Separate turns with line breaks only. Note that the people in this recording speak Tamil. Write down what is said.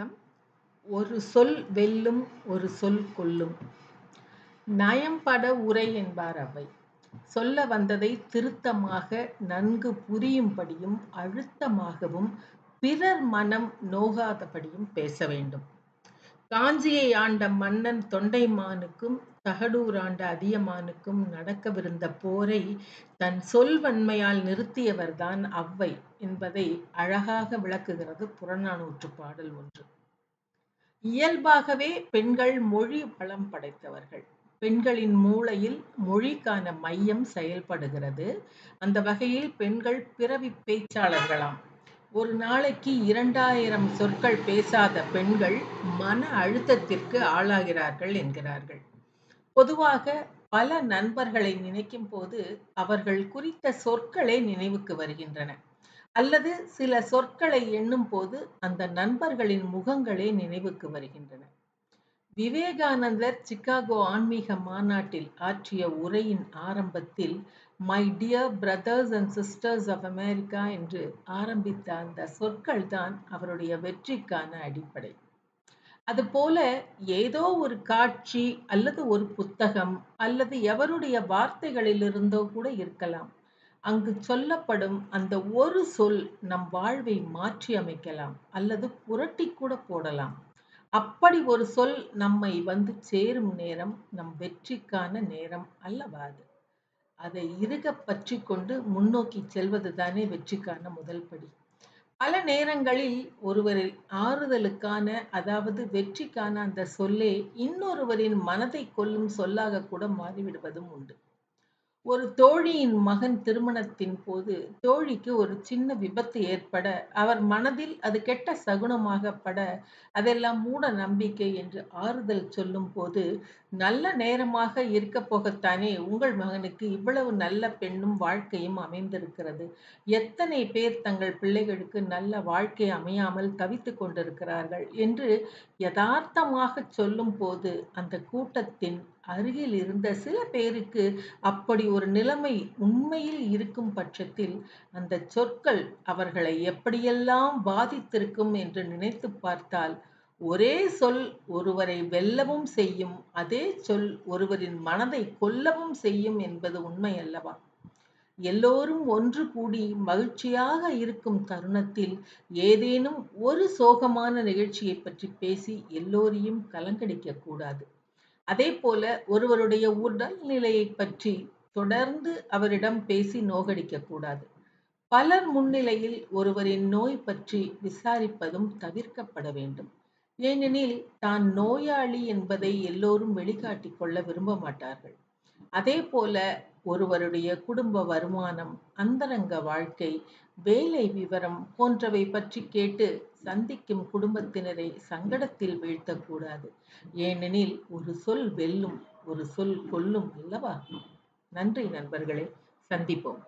வணக்கம் ஒரு சொல் வெல்லும் ஒரு சொல் கொல்லும். நயம்பட உரை என்பார் அவை. சொல்ல வந்ததை திருத்தமாக நன்கு புரியும்படியும் அழுத்தமாகவும் பிறர் மனம் நோகாதபடியும் பேச வேண்டும். காஞ்சியை ஆண்ட மன்னன் தொண்டைமானுக்கும் தகடூர் ஆண்ட அதியமானுக்கும் நடக்கவிருந்த போரை தன் சொல்வன்மையால் நிறுத்தியவர்தான் அவ்வை என்பதை அழகாக விளக்குகிறது புறநானூற்று பாடல் ஒன்று. இயல்பாகவே பெண்கள் மொழி வளம் படைத்தவர்கள். பெண்களின் மூளையில் மொழிக்கான மையம் செயல்படுகிறது. அந்த வகையில் பெண்கள் பிறவி பேச்சாளர்களாம். ஒரு நாளைக்கு இரண்டாயிரம் சொற்கள் பேசாத பெண்கள் மன அழுத்தத்திற்கு ஆளாகிறார்கள் என்கிறார்கள். பொதுவாக பல நண்பர்களை நினைக்கும் போது அவர்கள் குறித்த சொற்களே நினைவுக்கு வருகின்றன. அல்லது சில சொற்களை எண்ணும் போது அந்த நண்பர்களின் முகங்களே நினைவுக்கு வருகின்றன. விவேகானந்தர் சிகாகோ ஆன்மீக மாநாட்டில் ஆற்றிய உரையின் ஆரம்பத்தில் my dear brothers and sisters of America என்று ஆரம்பித்த அந்த சொற்கள் தான் அவருடைய வெற்றிக்கான அடிப்படை. அதுபோல ஏதோ ஒரு காட்சி அல்லது ஒரு புத்தகம் அல்லது எவருடைய வார்த்தைகளிலிருந்தோ கூட இருக்கலாம். அங்கு சொல்லப்படும் அந்த ஒரு சொல் நம் வாழ்வை மாற்றி அமைக்கலாம் அல்லது புரட்டி கூட போடலாம். அப்படி ஒரு சொல் நம்மை வந்து சேரும் நேரம் நம் வெற்றிக்கான நேரம் அல்லவா அது? அதை இருக பற்றி கொண்டு முன்னோக்கி செல்வது தானே வெற்றிக்கான முதல் படி. பல நேரங்களில் ஒருவரை ஆறுதலுக்கான அதாவது வெற்றிக்கான அந்த சொல்லே இன்னொருவரின் மனதை கொல்லும் சொல்லாக கூட மாறிவிடுவதும் உண்டு. ஒரு தோழியின் மகன் திருமணத்தின் போது தோழிக்கு ஒரு சின்ன விபத்து ஏற்பட அவர் மனதில் அது கெட்ட சகுனமாக பட அதெல்லாம் மூட நம்பிக்கை என்று ஆறுதல் சொல்லும் போது நல்ல நேரமாக இருக்க போகத்தானே உங்கள் மகனுக்கு இவ்வளவு நல்ல பெண்ணும் வாழ்க்கையும் அமைந்திருக்கிறது. எத்தனை பேர் தங்கள் பிள்ளைகளுக்கு நல்ல வாழ்க்கை அமையாமல் தவித்து கொண்டிருக்கிறார்கள் என்று யதார்த்தமாக சொல்லும் போது அந்த கூட்டத்தின் அருகில் இருந்த சில பேருக்கு அப்படி ஒரு நிலைமை உண்மையில் இருக்கும் பட்சத்தில் அந்த சொற்கள் அவர்களை எப்படியெல்லாம் பாதித்திருக்கும் என்று நினைத்து பார்த்தால் ஒரே சொல் ஒருவரை வெல்லவும் செய்யும் அதே சொல் ஒருவரின் மனதை கொல்லவும் செய்யும் என்பது உண்மை அல்லவா? எல்லோரும் ஒன்று கூடி மகிழ்ச்சியாக இருக்கும் தருணத்தில் ஏதேனும் ஒரு சோகமான நிகழ்ச்சியை பற்றி பேசி எல்லோரையும் கலங்கடிக்க கூடாது. அதே போல ஒருவருடைய உடல் நிலையை பற்றி தொடர்ந்து அவரிடம் பேசி நோகடிக்க கூடாது. பலர் முன்னிலையில் ஒருவரின் நோய் பற்றி விசாரிப்பதும் தவிர்க்கப்பட வேண்டும். ஏனெனில் தான் நோயாளி என்பதை எல்லோரும் வெளிக்காட்டிக் கொள்ள விரும்ப மாட்டார்கள். அதே போல ஒருவருடைய குடும்ப வருமானம் அந்தரங்க வாழ்க்கை வேலை விவரம் போன்றவை பற்றி கேட்டு சந்திக்கும் குடும்பத்தினரை சங்கடத்தில் வீழ்த்தக்கூடாது. ஏனெனில் ஒரு சொல் வெல்லும் ஒரு சொல் கொல்லும் அல்லவா? நன்றி நண்பர்களே சந்திப்போம்.